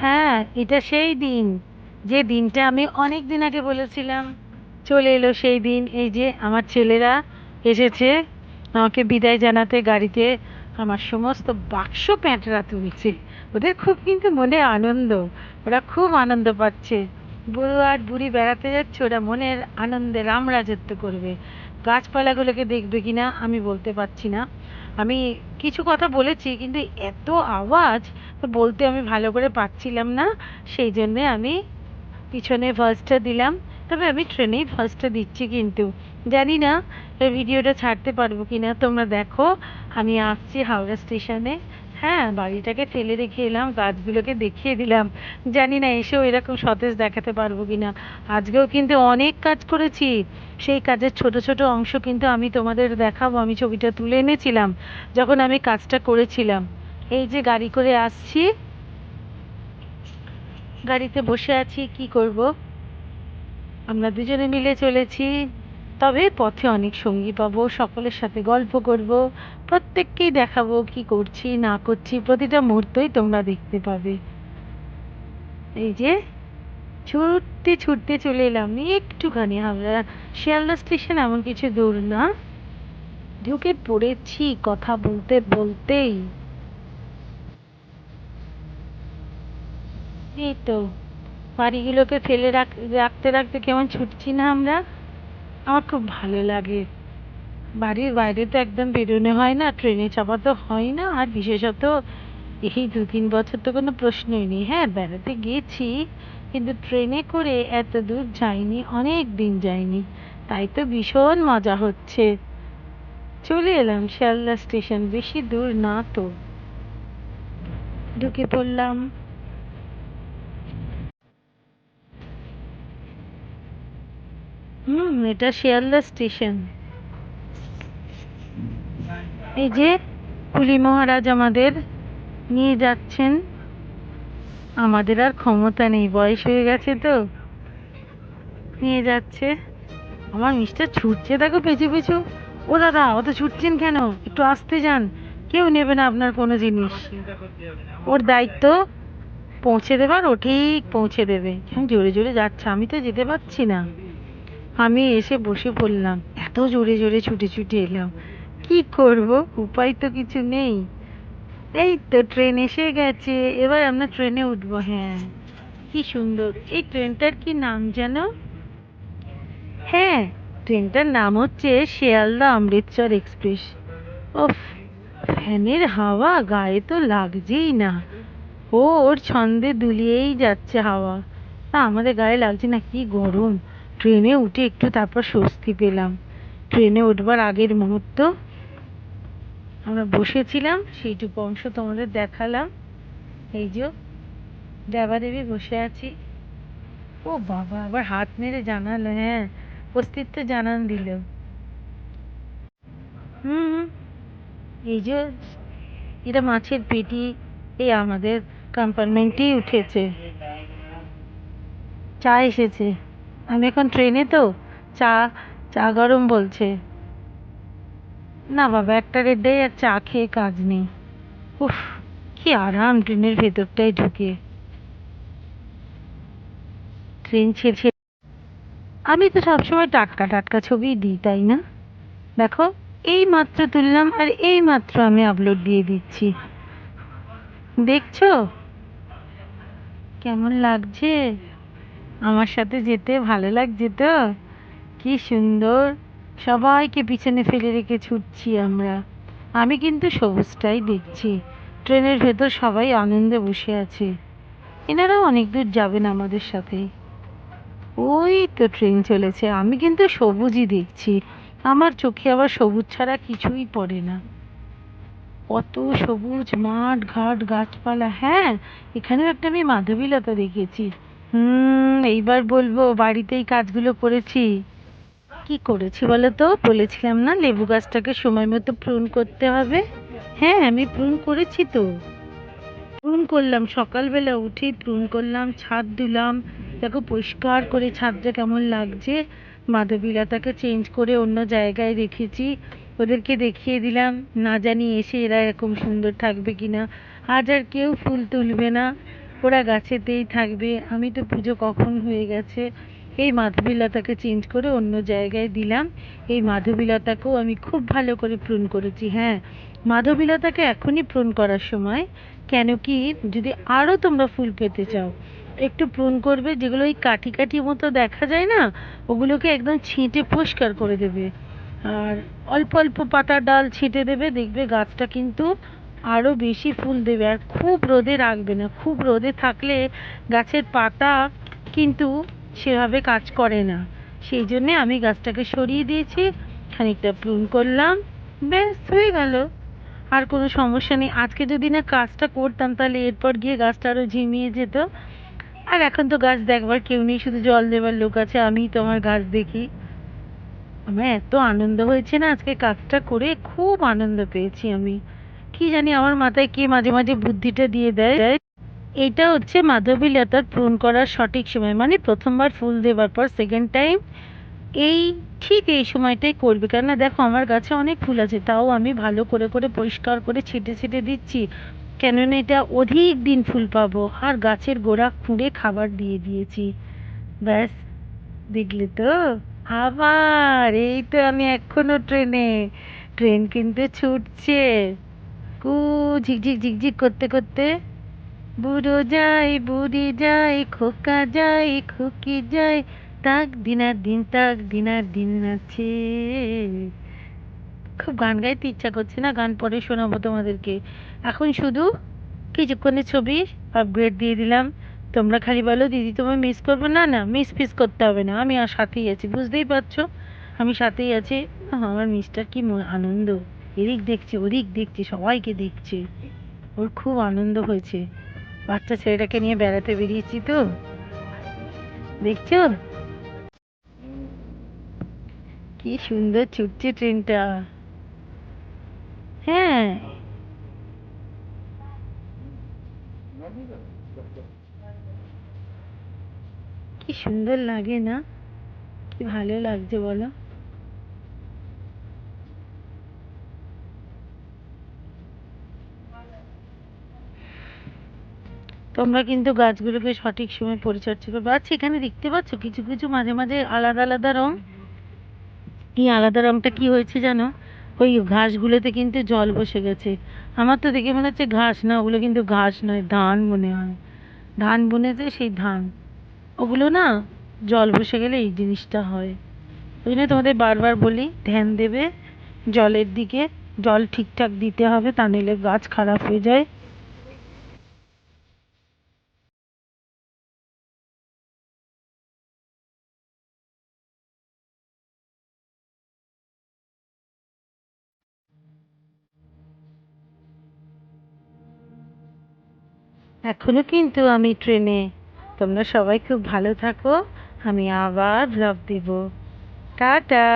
হ্যাঁ এটা সেই দিন। যে দিনটা আমি অনেক দিন আগে বলেছিলাম। চলে এলো সেই দিন। এই যে আমার ছেলেরা এসেছে, আমাকে বিদায় জানাতে গাড়িতে আমার সমস্ত বাক্স প্যাঁটরা তুলছে। ওদের খুব কিন্তু মনে আনন্দ। ওরা খুব আনন্দ পাচ্ছে। বুড়ো আর বুড়ি বেড়াতে যাচ্ছে, ওরা মনের আনন্দে রাম রাজত্ব করবে। গাছপালাগুলোকে দেখবে কিনা আমি বলতে পারছি না। আমি কিছু কথা বলেছি, কিন্তু এত আওয়াজ বলতে আমি ভালো করে পারছিলাম না। সেই জন্যে আমি পিছনে ভয়েসটা দিলাম। তবে আমি ট্রেনেই ভয়েসটা দিচ্ছি কিন্তু। জানি না ভিডিওটা ছাড়তে পারব কি না তোমরা দেখো। আমি আসছি হাওড়া স্টেশনে হ্যাঁ বাড়িটাকে ফেলে রেখে এলাম, গাছগুলোকে দেখিয়ে দিলাম। জানি না এসেও এরকম সতেজ দেখাতে পারব কি না আজকেও কিন্তু অনেক কাজ করেছি। সেই কাজের ছোট ছোট অংশ কিন্তু আমি তোমাদের দেখাবো। আমি ছবিটা তুলে এনেছিলাম, যখন আমি কাজটা করেছিলাম। এই যে গাড়ি করে আসছি। গাড়িতে বসে আছি, কি করব? আমরা দুজনে মিলে চলেছি। তবে পথে অনেক সঙ্গী পাবো, সকলের সাথে গল্প করব, প্রত্যেককেই দেখাবো কি করছি, না করছি, প্রতিটা মুহূর্তই তোমরা দেখতে পাবে। এই যে, ছুটতে ছুটতে চলে এলাম, একটুখানি আমরা শিয়ালদা স্টেশন এমন কিছু দূর না। ঢুকে পড়েছি কথা বলতে বলতেই। এই তো, বাড়িগুলোকে ফেলে রাখ, রাখতে রাখতে কেমন ছুটছি না আমরা? আমার খুব ভালো লাগে। বাড়ির বাইরে তো একদম বেরোনো হয় না, ট্রেনে চাপা তো হয় না, আর বিশেষত এই দু তিন বছর তো কোনো প্রশ্নই নেই। হ্যাঁ বেড়াতে গেছি, কিন্তু ট্রেনে করে এত দূর যাইনি, অনেক দিন যাইনি। তাই তো ভীষণ মজা হচ্ছে। চলে এলাম শিয়ালদা স্টেশন, বেশি দূর না তো। ঢুকে পড়লাম। হুম, এটা শিয়ালদা স্টেশন। এই যে কুলি মহারাজ আমাদের নিয়ে যাচ্ছেন। আমাদের আর ক্ষমতা নেই, বয়স হয়ে গেছে তো। নিয়ে যাচ্ছে। আমার মিস্টার ছুটছে, দেখো পেছু পেছু। ও দাদা, অত ছুটছেন কেন? একটু আসতে যান। কেউ নেবে না আপনার কোনো জিনিস। ওর দায়িত্ব পৌঁছে দেবার, ও ঠিক পৌঁছে দেবে। জোরে জোরে যাচ্ছে। আমি তো যেতে পারছি না। আমি এসে বসে পড়লাম এত জোরে জোরে ছুটে ছুটে এলাম, কি করব? উপায় তো কিছু নেই। এই তো ট্রেন এসে গেছে, এবার আমরা ট্রেনে উঠবো। হ্যাঁ। কি সুন্দর, এই ট্রেনটার কি নাম যেন হ্যাঁ ট্রেনটার নাম হচ্ছে শিয়ালদা অমৃতসর এক্সপ্রেস। ও ফ্যানের হাওয়া গায়ে তো লাগছেই না। ও ওর ছন্দে দুলিয়েই যাচ্ছে হাওয়া। না আমাদের গায়ে লাগছে না, কি গরম। ট্রেনে উঠে একটু তারপর স্বস্তি পেলাম। ট্রেনে উঠবার আগের মুহূর্ত। আমরা বসেছিলাম, সেইটুকু অংশ তোমাদের দেখালাম। এই যে দেবা দেবী বসে আছি। ও বাবা, আবার হাত মেরে জানালো হ্যাঁ অস্তিত্ব জানান দিল। হুম। এই যে, এটা মাছের পেটি, এই আমাদের কম্পার্টমেন্টেই উঠেছে। চা এসেছে। আমি এখন ট্রেনে তো। চা চা গরম বলছে। না বাবা, একটা রেডাই আর চা খেয়ে কাজ নেই। উফ, কি আরাম ট্রেনের ভেতরটায় ঢুকে। ট্রেন ছেড়ে আমি তো সবসময় টাটকা টাটকা ছবিই দিই, তাই না? দেখো, এই মাত্র তুললাম আর এই মাত্র আমি আপলোড দিয়ে দিচ্ছি। দেখছ? কেমন লাগছে? আমার সাথে যেতে ভালো লাগছে তো? কি সুন্দর। সবাইকে পিছনে ফেলে রেখে ছুটছি আমরা। আমি কিন্তু সবুজটাই দেখছি। ট্রেনের ভেতর সবাই আনন্দে বসে আছে। এনারাও অনেক দূর যাবেন আমাদের সাথে। ওই তো ট্রেন চলেছে। আমি কিন্তু সবুজই দেখছি। আমার চোখে আবার সবুজ ছাড়া কিছুই পড়ে না। কত সবুজ মাঠ, ঘাট, গাছপালা। হ্যাঁ এখানেও একটা আমি মাধবীলতা দেখেছি। হুম, এইবার বলব বাড়িতেই কাজগুলো করেছি। কি করেছি বলো তো? বলেছিলাম না, লেবু গাছটাকে সময় মতো প্রুন করতে হবে। হ্যাঁ আমি প্রুন করেছি তো। প্রুন করলাম, সকালবেলা উঠেই প্রুন করলাম, ছাদ দিলাম। দেখো, পরিষ্কার করে ছাদটা কেমন লাগছে। মাধবীলতাকে চেঞ্জ করে অন্য জায়গায় রেখেছি। ওদেরকে দেখিয়ে দিলাম, না জানি এসে এরা এরকম সুন্দর থাকবে কিনা। আজ আর কেউ ফুল তুলবে না। ওরা গাছেতেই থাকবে। আমি তো পুজো কখন হয়ে গেছে? এই মাধবীলতাকে চেঞ্জ করে অন্য জায়গায় দিলাম। এই মাধবীলতাকেও আমি খুব ভালো করে প্রুন করেছি হ্যাঁ। মাধবীলতাকে এখনই প্রুন করার সময়, কেন কি যদি আরও তোমরা ফুল পেতে চাও, একটু প্রুন করবে, যেগুলো ওই কাঠি কাঠি মতো দেখা যায় না, ওগুলোকে একদম ছিঁটে পরিষ্কার করে দেবে। আর অল্প অল্প পাতা ডাল ছিটে দেবে, দেখবে গাছটা কিন্তু আরও বেশি ফুল দেবে আর খুব রোদে রাখবে না। খুব রোদে থাকলে গাছের পাতা কিন্তু সেভাবে কাজ করে না। সেই জন্যে আমি গাছটাকে সরিয়ে দিয়েছি, খানিকটা প্রুন করলাম, ব্যাস হয়ে গেল। আর কোনো সমস্যা নেই। আজকে যদি না কাজটা করতাম তাহলে এরপর গিয়ে গাছটা আরও ঝিমিয়ে যেত। আর এখন তো গাছ দেখবার কেউ নেই, শুধু জল দেবার লোক আছে, আমিই তো আমার গাছ দেখি। আমার এত আনন্দ হয়েছে না, আজকে কাজটা করে খুব আনন্দ পেয়েছি আমি। কি জানি আমার মাথায় কে মাঝে মাঝে বুদ্ধিটা দিয়ে দেয়। এটা হচ্ছে মাধবী লতার পূরণ করার সঠিক সময়। মানে প্রথমবার ফুল দেওয়ার পর সেকেন্ড টাইম এই ঠিক এই সময়টাই করবে। কেননা দেখো আমার গাছে অনেক ফুল আছে, তাও আমি ভালো করে করে পরিষ্কার করে ছিটে ছিটে দিচ্ছি। কেননা এটা অধিক দিন ফুল পাবো। আর গাছের গোড়া খুঁড়ে খাবার দিয়ে দিয়েছি। ব্যাস, দেখলে তো? আবার, এই তো আমি এখনও ট্রেনে। ট্রেন কিন্তু ছুটছে। কু ঝিকঝিক ঝিকঝিক করতে করতে। বুড়ো যাই বুড়ি যাই খোকা যাই খুকি যাই তাক, দিনার দিন, তাক, দিনার দিন আছে। খুব গান গাইতে ইচ্ছা করছে না, গান পরে শোনাবো তোমাদেরকে। এখন শুধু কিছুক্ষণের ছবি আপগ্রেড দিয়ে দিলাম। তোমরা খালি বলো, দিদি, তোমায় মিস করব? না না মিস ফিস করতে হবে না। আমি আর সাথেই আছি, বুঝতেই পারছ? আমি সাথেই আছি। আমার মিস্টার কি আনন্দ। এদিক দেখছে, ওদিক দেখছে, সবাইকে দেখছে। ওর খুব আনন্দ হয়েছে। বাচ্চা ছেলেটাকে নিয়ে বেড়াতে বেরিয়েছি তো। দেখছ? কি সুন্দর ছুটছে ট্রেনটা। হ্যাঁ। কি সুন্দর লাগে না? কি ভালো লাগছে বলো? তোমরা কিন্তু গাছগুলোকে সঠিক সময় পরিচর্যা করবে। আচ্ছা এখানে দেখতে পাচ্ছ কিছু কিছু মাঝে মাঝে আলাদা আলাদা রং। এই আলাদা রংটা কি হয়েছে জানো? ওই ঘাসগুলোতে কিন্তু জল বসে গেছে। আমার তো দেখে মনে হচ্ছে ঘাস না, ওগুলো কিন্তু ঘাস নয়, ধান মনে হয়। ধান বুনেছে সেই ধান। ওগুলো না জল বসে গেলে এই জিনিসটা হয়। ওই জন্য তোমাদের বারবার বলি, ধ্যান দেবে। জলের দিকে জল ঠিকঠাক দিতে হবে, তা নইলে গাছ খারাপ হয়ে যায়। এখনও কিন্তু আমি ট্রেনে। তোমরা সবাই খুব ভালো থাকো। আমি আবার ব্লগ দেব। টাটা!